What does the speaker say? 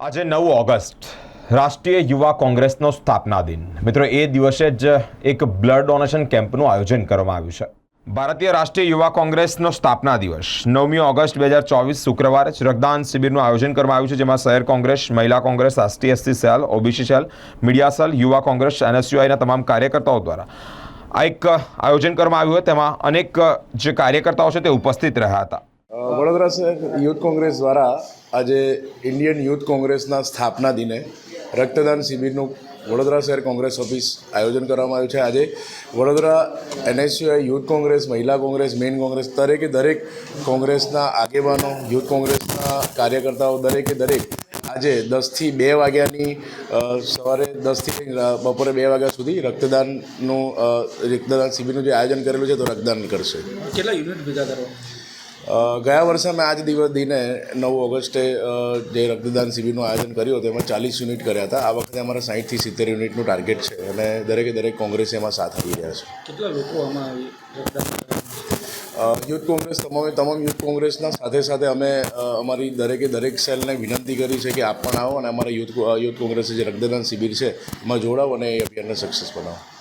આજે નવ ઓગસ્ટ, રાષ્ટ્રીય યુવા કોંગ્રેસનો સ્થાપના દિન. મિત્રો, એ દિવસે જ એક બ્લડ ડોનેશન કેમ્પનું આયોજન કરવામાં આવ્યું છે. ભારતીય રાષ્ટ્રીય યુવા કોંગ્રેસનો સ્થાપના દિવસ. નવમી ઓગસ્ટ બે હજાર ચોવીસ શુક્રવારે જ રક્તદાન શિબિરનું આયોજન કરવામાં આવ્યું છે, જેમાં શહેર કોંગ્રેસ, મહિલા Congress ST SC cell, OBC cell, media cell, યુવા કોંગ્રેસ, એનએસયુઆઈના તમામ કાર્યકર્તાઓ દ્વારા. આ એક આયોજન કરવામાં આવ્યું હોય તેમાં અનેક જે કાર્યકર્તાઓ છે તે ઉપસ્થિત રહ્યા હતા. વડોદરા યુથ કોંગ્રેસ દ્વારા આજે ઇન્ડિયન યુથ કોંગ્રેસના સ્થાપના દિને રક્તદાન શિબિરનું વડોદરા શહેર કોંગ્રેસ ઓફિસ આયોજન કરવામાં આવ્યું છે. આજે વડોદરા એનએસયુઆઈ યુથ કોંગ્રેસ, મહિલા કોંગ્રેસ મેઇન કોંગ્રેસ દરેકે દરેક કોંગ્રેસના આગેવાનો, યુથ કોંગ્રેસના કાર્યકર્તાઓ દરેકે દરેક આજે દસથી બે વાગ્યાની સવારે દસથી બપોરે બે વાગ્યા સુધી રક્તદાનનું રક્તદાન શિબિરનું જે આયોજન કરેલું છે તો રક્તદાન કરશે. કેટલા યુનિટ ભેગા કરવા ગયા વર્ષે અમે આજ દિવસ દિને નવ ઓગસ્ટે જે રક્તદાન શિબિરનું આયોજન કર્યું હતું એમાં ચાલીસ યુનિટ કર્યા હતા. આ વખતે અમારા સાહીઠથી સિત્તેર યુનિટનું ટાર્ગેટ છે અને દરેકે દરેક કોંગ્રેસ એમાં સાથ આપી રહ્યા છે. કેટલા લોકો આમાં આવી યુથ કોંગ્રેસ તમામે તમામ યુથ કોંગ્રેસના સાથે સાથે અમે અમારી દરેકે દરેક સેલને વિનંતી કરી છે કે આપ પણ આવો અને અમારા યુથ યુથ કોંગ્રેસે જે રક્તદાન શિબિર છે એમાં જોડાવો અને એ અભિયાનને સક્સેસ બનાવો.